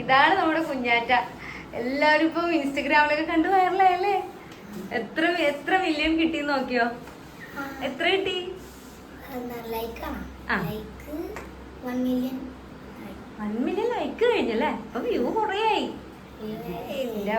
ഇതാണ് നമ്മുടെ കുഞ്ഞാറ്റ. എല്ലാവരും ഇപ്പൊ ഇൻസ്റ്റഗ്രാമിലൊക്കെ കണ്ട് വൈറലായല്ലേ? എത്ര എത്ര മില്യൺ കിട്ടി നോക്കിയോ? എത്ര കിട്ടി? വൺ മില്യൺ ലൈക്ക് കഴിഞ്ഞല്ലേ? അപ്പൊ വ്യൂ കൊറേ ആയി എന്റെ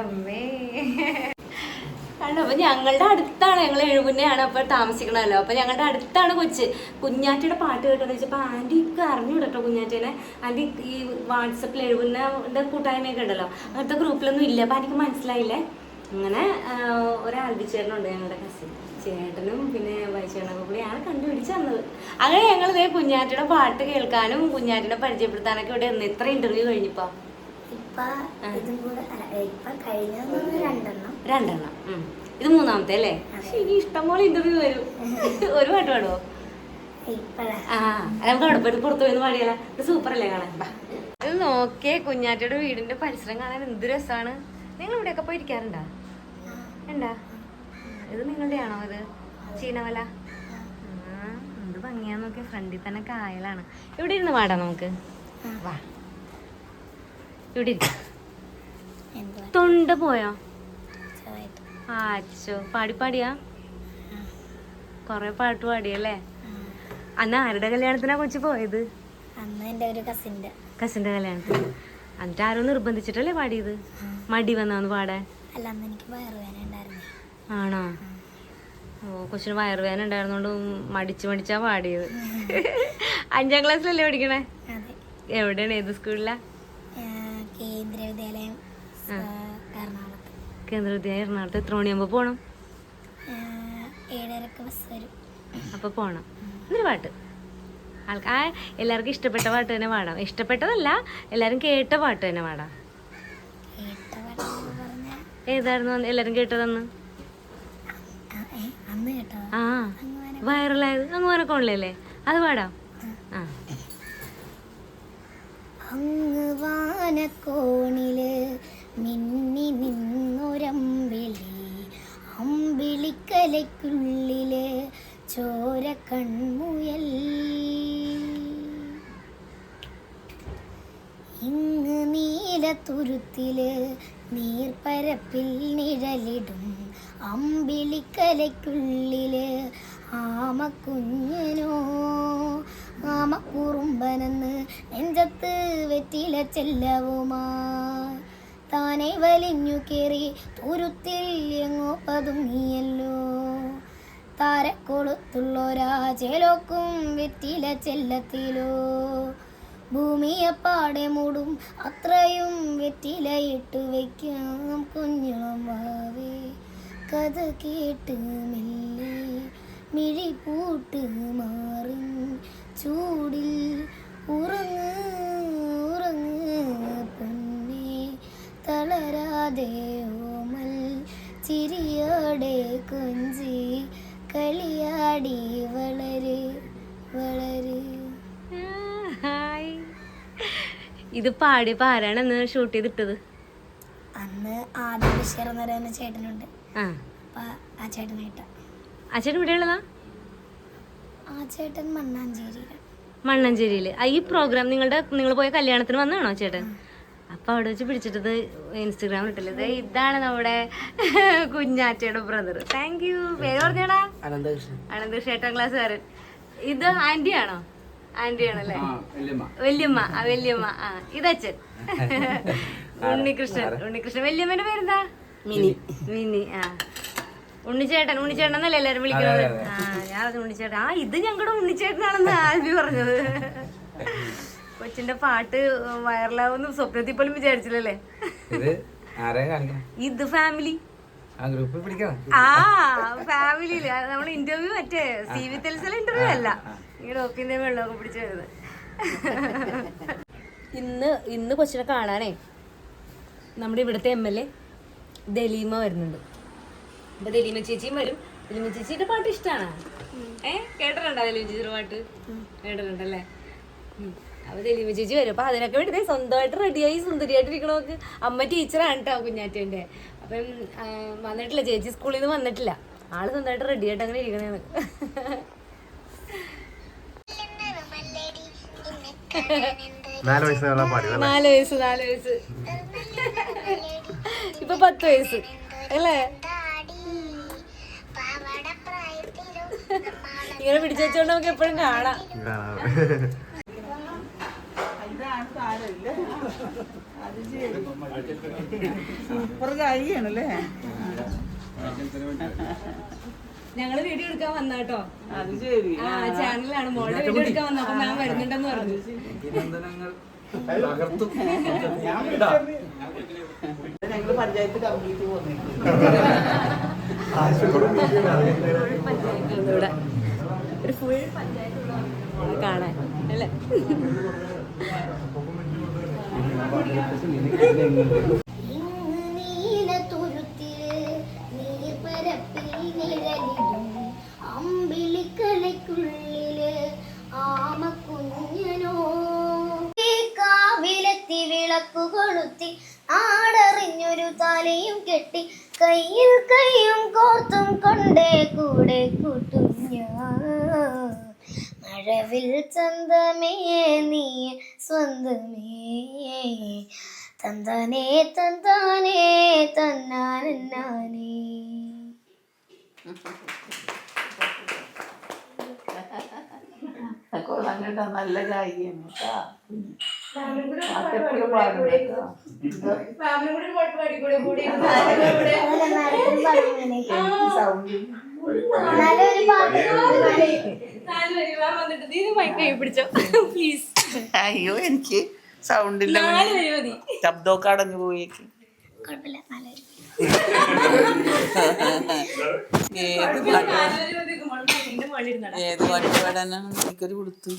അമ്മേ അപ്പം ഞങ്ങളുടെ അടുത്താണ് ഞങ്ങൾ എഴുപുന്നയാണ് അപ്പോൾ താമസിക്കണമല്ലോ. അപ്പൊ ഞങ്ങളുടെ അടുത്താണ് കൊച്ച്. കുഞ്ഞാറ്റയുടെ പാട്ട് കേട്ടോന്ന് വെച്ചപ്പോ ആന്റിക്ക് അറിഞ്ഞു കേട്ടോ കുഞ്ഞാറ്റേനെ. ആന്റി ഈ വാട്സപ്പിൽ എഴുപുന്നതിന്റെ കൂട്ടായ്മയൊക്കെ ഉണ്ടല്ലോ. അങ്ങനത്തെ ഗ്രൂപ്പിലൊന്നും ഇല്ല. അപ്പൊ എനിക്ക് മനസ്സിലായില്ലേ? അങ്ങനെ ഒരാൽബിച്ചേട്ടനുണ്ട് ഞങ്ങളുടെ കസിൻ ചേട്ടനും പിന്നെ വൈചേട്ടനൊക്കെ കൂടിയാണ് കണ്ടുപിടിച്ച് തന്നത് അങ്ങനെ ഞങ്ങൾ ഇതേ കുഞ്ഞാറ്റയുടെ പാട്ട് കേൾക്കാനും കുഞ്ഞാറ്റിനെ പരിചയപ്പെടുത്താനൊക്കെ ഇവിടെ ഇത്ര ഇന്റർവ്യൂ കഴിഞ്ഞപ്പോ? രണ്ടെണ്ണം. ഇത് മൂന്നാമത്തെ അല്ലേ? പക്ഷെ ഇനി ഇഷ്ടംപോലെ ഇന്റർവ്യൂ വരും. ഒരു പാട്ട് പാടുവോ? ആ നമുക്ക് അവിടെ പോയിട്ട് പുറത്തു പാടിയാല? ഇത് സൂപ്പർ അല്ലേ കാണാൻ. ഇത് നോക്കിയേ കുഞ്ഞാറ്റയുടെ വീടിന്റെ പരിസരം കാണാൻ എന്ത് രസമാണ് നിങ്ങൾ ഇവിടെയൊക്കെ പോയി ഇരിക്കാറുണ്ടോ ഉണ്ടാ? ഇത് നിങ്ങളുടെ ആണോ ഇത്? ചീനവല? ആ, എന്ത് ഭംഗിയാ നോക്കിയ. ഫ്രണ്ടിൽ തന്നെ കായലാണ്. ഇവിടെ ഇരുന്ന് പാടാം നമുക്ക്. വാ. ഇവിടെ ഇരിക്കാം. തൊണ്ട പോയോ? അച്ഛോ ആച്ചോ പാടി പാടിയാ? കൊറേ പാട്ട് പാടിയല്ലേ? അന്ന് ആരുടെ കല്യാണത്തിനാ കൊച്ചു പോയത്? അന്ന് ഒരു കസിന്റെ കസിന്റെ കല്യാണത്തിന്. എന്നിട്ട് ആരോ നിർബന്ധിച്ചിട്ടല്ലേ പാടിയത്? മടി വന്നാന്ന് പാടാൻ? അല്ല അന്ന് എനിക്ക് വയറുവേന ഉണ്ടായിരുന്നു. ആണോ? ഓ കൊച്ചിന് വയറുവേന ഉണ്ടായിരുന്നോണ്ട് മടിച്ച് മടിച്ചാ പാടിയത്. അഞ്ചാം ക്ലാസ്സിലല്ലേ പഠിക്കണേ? എവിടെയാണ്? ഏത് സ്കൂളിലാ ആ, കേന്ദ്രീയ വിദ്യാലയം ആ, എറണാകുളത്ത് കേന്ദ്ര വിദ്യാലയം എറണാകുളത്ത് എത്ര മണിയാകുമ്പോ പോണം? ആ, ഏഴരക്ക് ബസ് വരും. അപ്പോൾ പോണം. എന്നൊരു പാട്ട്. ആൾക്കാ ആ, എല്ലാവർക്കും ഇഷ്ടപ്പെട്ട പാട്ട് തന്നെ പാടാം. ഇഷ്ടപ്പെട്ടതല്ല എല്ലാരും കേട്ട പാട്ട് തന്നെ പാടാം. ഏതായിരുന്നു എല്ലാരും കേട്ടതെന്ന്? ആ വൈറലായത് അങ്ങ് കോണിലല്ലേ അത് പാടാം. ആ. അങ്ങ് വാനക്കോണിൽ മിന്നി നിന്നൊരമ്പിളി അമ്പിളിക്കലയ്ക്കുള്ളിൽ ചോര കൺമുയൽ ഇങ്ങ് നീലത്തുരുത്തിൽ നീർപ്പരപ്പിൽ നിഴലിടും അമ്പിളിക്കലയ്ക്കുള്ളിൽ ആമക്കുഞ്ഞനോ. ആമക്കുറുമ്പനെന്ന് നെഞ്ചത്ത് വെറ്റില ചെല്ലവുമായി താനെ വലിഞ്ഞു കേറി. തുരുത്തിൽ എങ്ങോ പതുങ്ങിയല്ലോ താരക്കൊളുത്തുള്ളൊരാ ചേലോക്കും വെറ്റില ചെല്ലത്തിലോ. ഭൂമിയെപ്പാടെ മൂടും അത്രയും വെറ്റിലയിട്ട് വയ്ക്കാം കുഞ്ഞുളം കഥ കേട്ട് മെല്ലെ മിഴി പൂട്ട് മാറി ചൂടിൽ ഉറങ്ങ് ഉറങ്ങ് ഓമൽ ചിരിയോടെ കുഞ്ചി കളിയാടി വളരെ വളരെ. ഹായ്. ഇത് പാടി ആരാണ് അന്ന് ഷൂട്ട് ചെയ്തിട്ടത്. അന്ന് ആദ്യം ബഷീർ എന്ന് പറയുന്ന ചേട്ടനുണ്ട്. ആ. അപ്പൊ ആ ചേട്ടനായിട്ട. അച്ഛൻ ഇവിടെ ഉള്ളതാ? ആ ചേട്ടൻ മണ്ണാഞ്ചേരിയിലാണ് മണ്ണാഞ്ചേരിയിൽ ആ, ഈ പ്രോഗ്രാം നിങ്ങളുടെ നിങ്ങൾ പോയ കല്യാണത്തിന് വന്നതാണോ ചേട്ടൻ? അപ്പൊ അവിടെ വെച്ച് പിടിച്ചിട്ടത് ഇൻസ്റ്റഗ്രാമിൽ ഇട്ടില്ല. ഇതാണ് നമ്മുടെ കുഞ്ഞാറ്റയുടെ ബ്രദർ താങ്ക് യു പേര് പറഞ്ഞാടാ. അനന്തകൃഷ്ണ എട്ടാം ക്ലാസ് ക്ലാസ്സുകാരൻ ഇത് ആന്റി ആണോ ആന്റി ആണല്ലേ ആ വല്യമ്മ. വല്യമ്മ. ആ വല്യമ്മ. ആ ഇതച്ഛൻ ഉണ്ണികൃഷ്ണൻ. ഉണ്ണികൃഷ്ണൻ. വല്യമ്മന്റെ പേരെന്താ? മിനി. മിനി. ആ. ഉണ്ണിച്ചേട്ടൻ. ഉണ്ണിച്ചേട്ടൻ എന്നല്ലേ എല്ലാരും വിളിക്കുന്നത്. ആ ഞാൻ ഉണ്ണിച്ചേട്ടൻ. ആ ഇത് ഞങ്ങളുടെ ഉണ്ണിച്ചേട്ടനാണെന്ന് ആൽബി പറഞ്ഞത്. കൊച്ചിന്റെ പാട്ട് വൈറലാവുന്നു സ്വപ്നത്തിൽ പോലും വിചാരിച്ചില്ലല്ലേ? ഇത് ആരെയും കാണിക്കണം? ഇത് ഫാമിലി ആ ഗ്രൂപ്പിൽ പിടിക്കണം? ആ ഫാമിലിയിൽ നമ്മൾ ഇന്റർവ്യൂ മറ്റേ സി വി തെൽസിലെ ഇന്റർവ്യൂ അല്ല. ഈ ഡോക്കിന്റെ വെള്ളമൊക്കെ പിടിച്ചു വരുന്നത്. ഇന്ന് ഇന്ന് കൊച്ചിനെ കാണാനേ നമ്മുടെ ഇവിടുത്തെ എം എൽ എ ദലീമ വരുന്നുണ്ട്. അപ്പൊ ദലീമ ചേച്ചിയും വരും. ദലീമ ചേച്ചിയുടെ പാട്ട് ഇഷ്ടമാണ് ഏ? കേട്ടിട്ടുണ്ടോ ദലീമ ചേച്ചിയുടെ പാട്ട്? കേട്ടിട്ടുണ്ടല്ലേ? ഉം. അപ്പൊ ദലീമ ചേച്ചി വരും. അപ്പൊ അതിനൊക്കെ വേണ്ടി സ്വന്തമായിട്ട് റെഡിയായി സുന്ദരിയായിട്ട് ഇരിക്കണമൊക്കെ അമ്മ ടീച്ചറാണ് കേട്ടോ കുഞ്ഞാറ്റേന്റെ. അപ്പം വന്നിട്ടില്ല. ചേച്ചി സ്കൂളിൽ നിന്ന് വന്നിട്ടില്ല. ആൾ സ്വന്തമായിട്ട് റെഡി ആയിട്ട് അങ്ങനെ ഇരിക്കണേന്ന് നാല് വയസ്സുള്ള പാടി നാല് വയസ്സ് നാല് വയസ്സ്. ഇപ്പൊ പത്ത് വയസ്സ്. അല്ലേ? ഇങ്ങനെ പിടിച്ചു വെച്ചോണ്ട് നമുക്ക് എപ്പോഴും കാണാം. സൂപ്പർ കാര്യാണല്ലേ ഞങ്ങൾ വീഡിയോ എടുക്കാൻ വന്നാട്ടോ കേട്ടോ ആ ചാനലിലാണ്. മോളുടെ വീഡിയോ എടുക്കാൻ വന്ന അപ്പൊ ഞാൻ വരുന്നുണ്ടെന്ന് പറഞ്ഞു. ഞങ്ങൾ പഞ്ചായത്ത് പഞ്ചായത്ത് ഒരു ഫുൾ പഞ്ചായത്ത് കാണാൻ. അല്ലേ? ഈ കാവിലെത്തി വിളക്കു കൊളുത്തി ആടറിഞ്ഞൊരു തലയും കെട്ടി കയ്യിൽ കൈയും കോർത്തും കൊണ്ടേ കൂടെ കൂട്ടും ഞാൻ. മഴവിൽ ചന്തമേ നീ സ്വന്തമേ. തന്താനേ തന്താനേ തന്നാനേ കൊള്ളാൻ കേട്ടോ നല്ല കാര്യം കേട്ടാ. പാട്ടെപ്പോഴും പാടും കേട്ടോ സൗണ്ട് നല്ലൊരു പാട്ട് നീ മൈക്ക് കൈ പിടിച്ചോ? പ്ലീസ് അയ്യോ എനിക്ക് സൗണ്ടില്ല ശബ്ദമൊക്കെ അടഞ്ഞു പോയേക്ക് പാട്ട്. ഏത് പാട്ട് പാടാനാണ്? എനിക്കൊരു കൊടുത്തു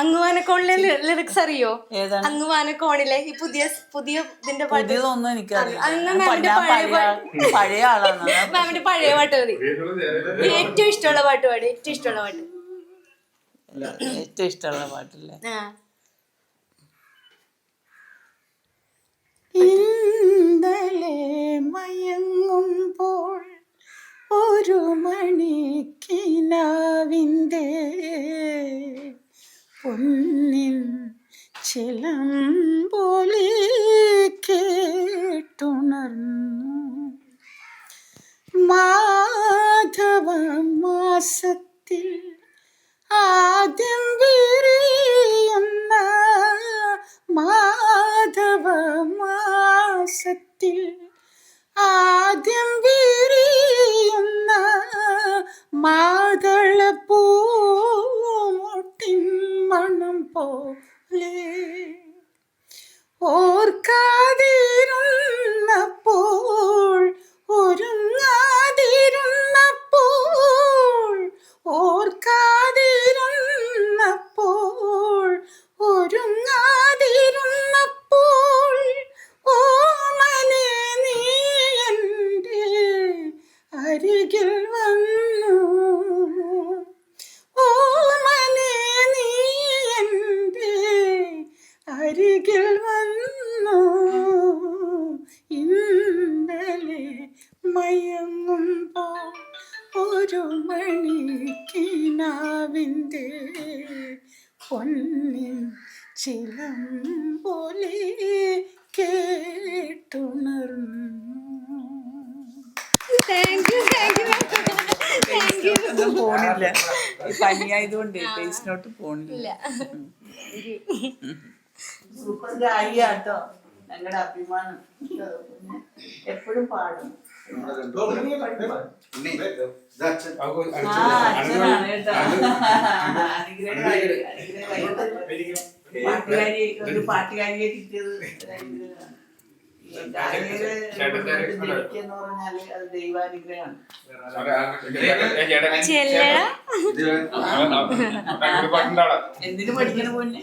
അങ്ങുവാനക്കോണിലെ ലിറിക്സ് അറിയോ? ഏതാണ്? അങ്ങുവാനക്കോണിലെ ഈ പുതിയ പുതിയ ഇതിന്റെ പാട്ട്. പുതിയതൊന്നും എനിക്കറിയില്ല. അന്ന് മാമിന്റെ പഴയ പഴയ പഴയ ആളാണ്. മാമിന്റെ പഴയ പാട്ട് മതി. ഏറ്റവും ഇഷ്ടമുള്ള പാട്ട് പാടി. ഏറ്റവും ഇഷ്ടമുള്ള പാട്ട്. ഏറ്റവും ഇഷ്ടമുള്ള പാട്ടില്ലേ? ആ. ഇന്നലെ മയങ്ങുമ്പോൾ ഒരു മണിക്കിനാവിന്റെ പൊന്നിൻ ചിലമ്പൊലി കേട്ടുണർന്നു. മാധവ മാസത്തിൽ ആദ്യം വിരിയുന്ന മാധവ മാസത്തിൽ ആദ്യം വിരിയുന്ന മാതളപ്പൂമൊട്ടിൻ போலே. ஓர் காதே മയങ്ങുമ്പോൾ ഒരു മണിക്കിനാവിന്റെ പൊന്നിൻ ചിലമ്പൊലി കേട്ടുണർന്നു. Thank you thank you thank you ഒന്നും പോണില്ല. പനിയായതുകൊണ്ട് ടേസ്റ്റിനോട്ട് പോണില്ല. സൂപ്പർ ഞങ്ങളുടെ അഭിമാനം. എപ്പോഴും പാടും. ഒരു പാട്ടുകാരിയെ കിട്ടിയത് എന്തിനു പഠിക്കണ പോന്നെ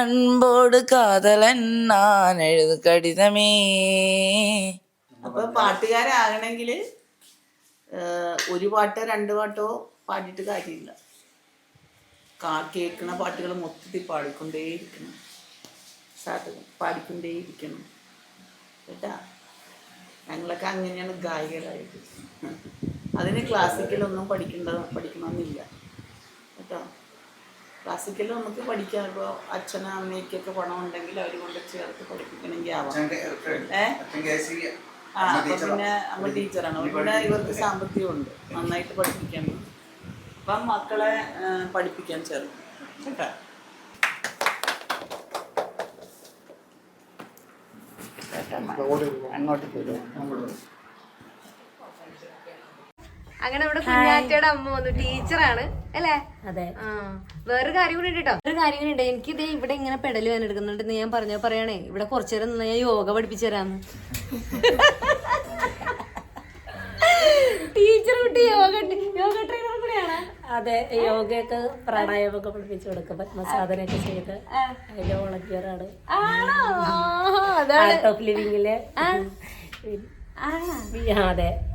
അൻപോട് കാതലൻ ഞാൻ എഴുതു കടിതമേ അപ്പൊ പാട്ടുകാരാകണമെങ്കിൽ ഒരു പാട്ടോ രണ്ട് പാട്ടോ പാടിയിട്ട് കാര്യമില്ല. കാ കേൾക്കണ പാട്ടുകൾ മൊത്തത്തിൽ പാടിക്കൊണ്ടേയിരിക്കണം. സാധകം പാടിക്കൊണ്ടേയിരിക്കണം. കേട്ടാ? ഞങ്ങളൊക്കെ അങ്ങനെയാണ് ഗായകരായിട്ട് അതിന് ക്ലാസിക്കലൊന്നും പഠിക്കേണ്ട പഠിക്കണമെന്നില്ല. കേട്ടോ? ക്ലാസിക്കൽ നമുക്ക് പഠിക്കാം ഇപ്പോൾ അച്ഛനും അമ്മയ്ക്കൊക്കെ പണം ഉണ്ടെങ്കിൽ അവർ കൊണ്ട് ചേർത്ത് പഠിപ്പിക്കണമെങ്കിൽ ആവാം. ഏ? ആ അപ്പൊ പിന്നെ അമ്മ ടീച്ചറാണ്. ഇവിടെ ഇവർക്ക് സാമ്പത്തികമുണ്ട്. നന്നായിട്ട് പഠിപ്പിക്കാൻ അപ്പം മക്കളെ പഠിപ്പിക്കാൻ ചേർക്കും. കേട്ടോ? അങ്ങോട്ട് അങ്ങനെ നമ്മുടെ കുഞ്ഞാറ്റയുടെ അമ്മ വന്നു. ടീച്ചറാണ്. അല്ലേ? അതെ. ആ വേറൊരു കാര്യം കൂടി ഉണ്ട് കേട്ടോ ഒരു കാര്യം കൂടി ഉണ്ട്. എനിക്ക് ഇതേ ഇവിടെ ഇങ്ങനെ പെടൽ വേന എടുക്കുന്നുണ്ട് ഞാൻ പറഞ്ഞ പറയണേ. ഇവിടെ കുറച്ചു നേരം ഞാൻ യോഗ പഠിപ്പിച്ചു തരാന്ന്. ടീച്ചർ കുട്ടി യോഗ യോഗ ട്രെയിനർ കൂടിയാണ്? അതെ യോഗയൊക്കെ പ്രാണായാമൊക്കെ പഠിപ്പിച്ചു കൊടുക്കും. പത്മസാധനൊക്കെ ചെയ്ത്. അതിന്റെ വോളണ്ടിയറാണ് ആണോ. അതാണ്. ആർട്ട് ഓഫ് ലിവിങ്ങിലെ ആണോ?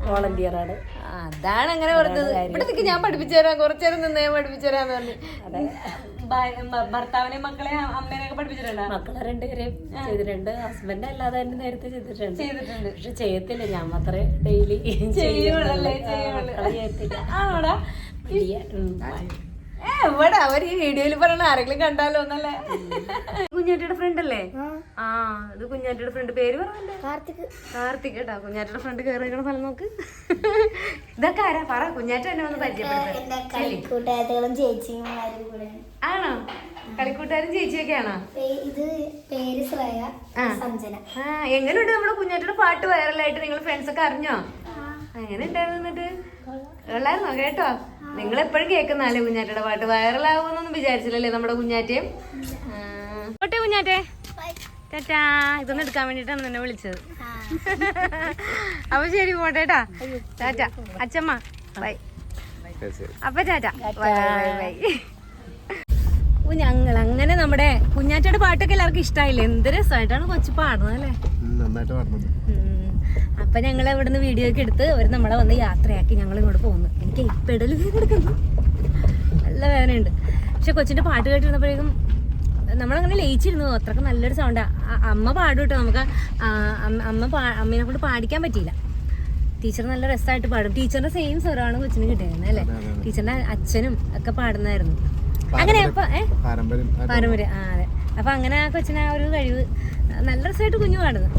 വോളണ്ടിയർ ആണ്. അതാണ് അങ്ങനെ പറഞ്ഞത്. ഇവിടത്തേക്ക് ഞാൻ പഠിപ്പിച്ചു തരാം. കുറച്ചേരം നിന്ന് ഞാൻ പഠിപ്പിച്ചു തരാന്ന് പറഞ്ഞു. ഭർത്താവിനെ മക്കളെ അമ്മേനൊക്കെ പഠിപ്പിച്ചിട്ടുണ്ടോ? മക്കളെ രണ്ടുപേരെയും ചെയ്തിട്ടുണ്ട്. ഹസ്ബൻഡ് അല്ലാതെ തന്നെ നേരത്തെ ചെയ്തിട്ടുണ്ട്. ചെയ്തിട്ടുണ്ട്. പക്ഷെ ചെയ്യത്തില്ല. ഞാൻ മാത്രമേ ഡെയിലി ചെയ്യുള്ളൂ, ആണോടാ. ഏ, എവിടെ? അവർ ഈ വീഡിയോയിൽ പറയണ ആരെങ്കിലും കണ്ടാലോ എന്നല്ലേ? കുഞ്ഞാറ്റയുടെ ഫ്രണ്ട് അല്ലേ? ആ. ഇത് കുഞ്ഞാറ്റിയുടെ ഫ്രണ്ട് പേര് പറഞ്ഞല്ലേ കാർത്തിക്. കാർത്തിക് കേട്ടാ. കുഞ്ഞാറ്റയുടെ ഫ്രണ്ട് കയറി നിൽക്കണ സ്ഥലം നോക്ക്. ഇതൊക്കെ ആരാ? പറ. കുഞ്ഞാറ്റ എന്നെ വന്ന് പരിചയപ്പെടുത്ത ആണോ? കളിക്കൂട്ടുകാരും ചേച്ചിയൊക്കെ ആണോ ഇത് പേര് ശ്രേയ ആ. സഞ്ജന. ആ എങ്ങനെയുണ്ട് നമ്മുടെ കുഞ്ഞാറ്റയുടെ പാട്ട് വൈറലായിട്ട്? നിങ്ങൾ ഫ്രണ്ട്സ് ഒക്കെ അറിഞ്ഞോ? അങ്ങനെ ഉണ്ടായിരുന്നു എന്നിട്ട്. കൊള്ളായിരുന്നോ കേട്ടോ. നിങ്ങൾ എപ്പോഴും കേൾക്കുന്നാലേ കുഞ്ഞാറ്റയുടെ പാട്ട്? വൈറലാകുമെന്നൊന്നും വിചാരിച്ചില്ലല്ലേ നമ്മുടെ കുഞ്ഞാറ്റയും? ഓട്ടെ കുഞ്ഞാറ്റെ. ചേട്ടാ ഇതൊന്നും എടുക്കാൻ വേണ്ടിട്ടാണ് നിന്നെ വിളിച്ചത്. അപ്പൊ ശരി പോട്ടേട്ടാ ടാറ്റ. അച്ഛമ്മ ബൈ. അപ്പൊ ടാറ്റ. ബൈ ബൈ ഞങ്ങൾ അങ്ങനെ നമ്മുടെ കുഞ്ഞാറ്റയുടെ പാട്ടൊക്കെ എല്ലാവർക്കും ഇഷ്ടമായില്ലേ എന്ത് രസമായിട്ടാണ് കൊച്ചു പാടുന്നത് അല്ലേ. അപ്പൊ ഞങ്ങൾ ഇവിടുന്ന് വീഡിയോ ഒക്കെ എടുത്ത് അവർ നമ്മളെ വന്ന് യാത്രയാക്കി ഞങ്ങൾ ഇങ്ങോട്ട് പോകുന്നു എനിക്ക് പെടൽ എടുക്കുന്നു. നല്ല വേദനയുണ്ട്. പക്ഷെ കൊച്ചിന്റെ പാട്ട് കേട്ടിരുന്നപ്പോഴേക്കും നമ്മളങ്ങനെ ലയിച്ചിരുന്നു. അത്രയ്ക്ക് നല്ലൊരു സൗണ്ട് അമ്മ പാടും കേട്ടോ നമുക്ക് അമ്മ- പാ- അമ്മേനെ കൊണ്ട് പാടിക്കാൻ പറ്റിയില്ല. ടീച്ചർ നല്ല രസമായിട്ട് പാടും. ടീച്ചറിന്റെ സെയിം സ്വരമാണ് കൊച്ചിന് കിട്ടിയിരുന്നത് അല്ലേ? ടീച്ചറിന്റെ അച്ഛനും ഒക്കെ പാടുന്നായിരുന്നു അങ്ങനെ പാരമ്പര്യം. ആ അതെ. അപ്പൊ അങ്ങനെ ആ കൊച്ചിന് ആ ഒരു കഴിവ് നല്ല രസമായിട്ട് കുഞ്ഞു പാടുന്നു.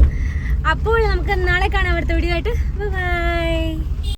അപ്പോൾ നമുക്ക് നാളെ കാണാം അടുത്ത വീഡിയോ ആയിട്ട്. ബൈ